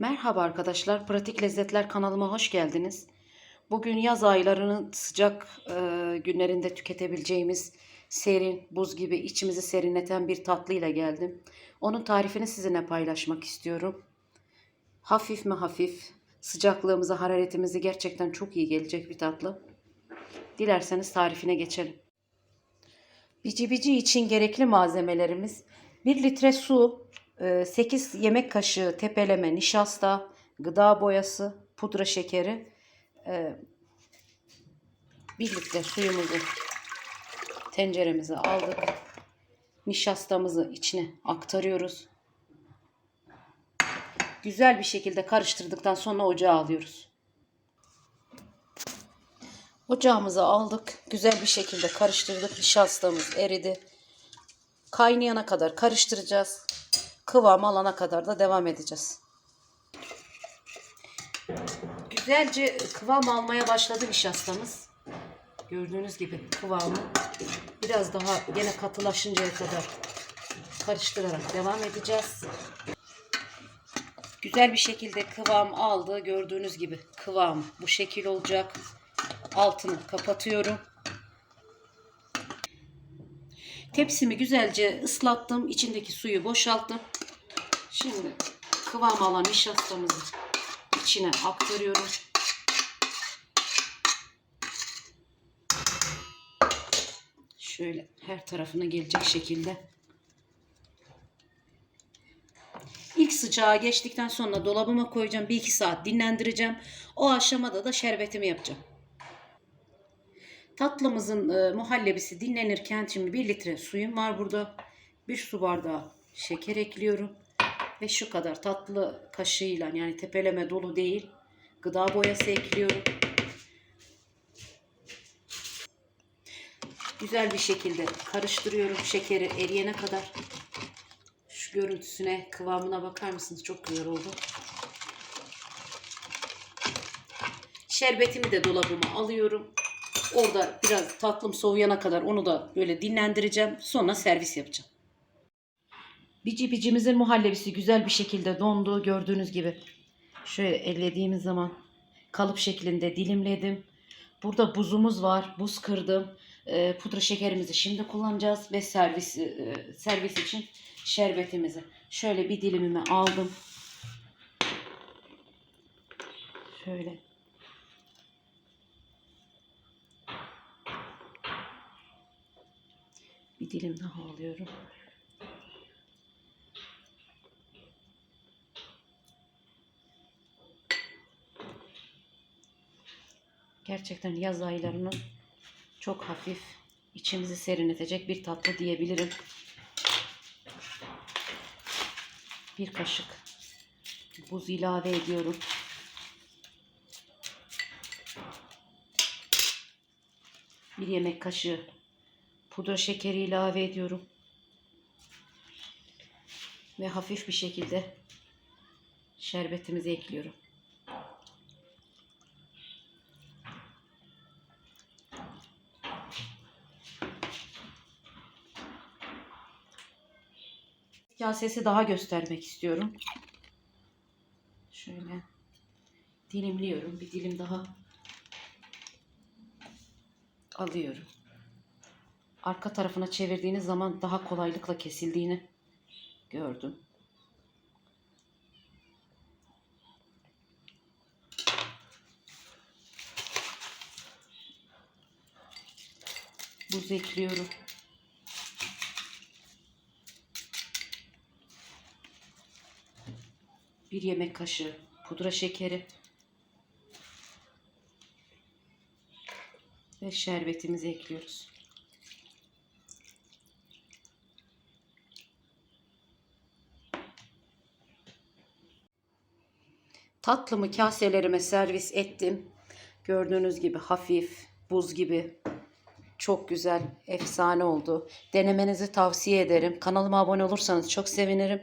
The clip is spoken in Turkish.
Merhaba arkadaşlar, Pratik Lezzetler kanalıma hoş geldiniz. Bugün yaz aylarının sıcak e, günlerinde tüketebileceğimiz serin, buz gibi içimizi serinleten bir tatlıyla geldim. Onun tarifini sizinle paylaşmak istiyorum. Hafif mi hafif, sıcaklığımızı, hararetimizi gerçekten çok iyi gelecek bir tatlı. Dilerseniz tarifine geçelim. Bici bici için gerekli malzemelerimiz 1 litre su, 8 yemek kaşığı tepeleme nişasta, gıda boyası, pudra şekeri, 1 litre suyumuzu tenceremize aldık. Nişastamızı içine aktarıyoruz. Güzel bir şekilde karıştırdıktan sonra ocağa alıyoruz. Ocağımıza aldık. Güzel bir şekilde karıştırdık. Nişastamız eridi. Kaynayana kadar karıştıracağız. Kıvam alana kadar da devam edeceğiz. Güzelce kıvam almaya başladı nişastamız. Gördüğünüz gibi kıvamı biraz daha gene katılaşıncaya kadar karıştırarak devam edeceğiz. Güzel bir şekilde kıvam aldı. Gördüğünüz gibi kıvam bu şekil olacak. Altını kapatıyorum. Tepsimi güzelce ıslattım. İçindeki suyu boşalttım. Şimdi kıvam alan nişastamızı içine aktarıyorum. Şöyle her tarafına gelecek şekilde. İlk sıcağı geçtikten sonra dolabıma koyacağım. 1-2 saat dinlendireceğim. O aşamada da şerbetimi yapacağım. Tatlımızın e, muhallebisi dinlenirken şimdi 1 litre suyum var burada. 1 su bardağı şeker ekliyorum. Ve şu kadar tatlı kaşığıyla yani tepeleme dolu değil. Gıda boyası ekliyorum. Güzel bir şekilde karıştırıyorum şekeri eriyene kadar. Şu görüntüsüne, kıvamına bakar mısınız? Çok güzel oldu. Şerbetimi de dolabıma alıyorum. Orada biraz tatlım soğuyana kadar onu da böyle dinlendireceğim. Sonra servis yapacağım. Bici bicimizin muhallebisi güzel bir şekilde dondu. Gördüğünüz gibi şöyle ellediğimiz zaman kalıp şeklinde dilimledim. Burada buzumuz var. Buz kırdım. Ee, pudra şekerimizi şimdi kullanacağız ve servis e, servis için şerbetimizi şöyle bir dilimimi aldım. Şöyle bir dilim daha alıyorum. Gerçekten yaz aylarının çok hafif, içimizi serinletecek bir tatlı diyebilirim. Bir kaşık buz ilave ediyorum. Bir yemek kaşığı pudra şekeri ilave ediyorum. Ve hafif bir şekilde şerbetimizi ekliyorum. Kasesi daha göstermek istiyorum. Şöyle dilimliyorum. Bir dilim daha alıyorum. Arka tarafına çevirdiğiniz zaman daha kolaylıkla kesildiğini gördüm. Buz ekliyorum. Bir yemek kaşığı pudra şekeri ve şerbetimizi ekliyoruz. Tatlımı kaselerime servis ettim. Gördüğünüz gibi hafif, buz gibi. Çok güzel, efsane oldu. Denemenizi tavsiye ederim. Kanalıma abone olursanız çok sevinirim.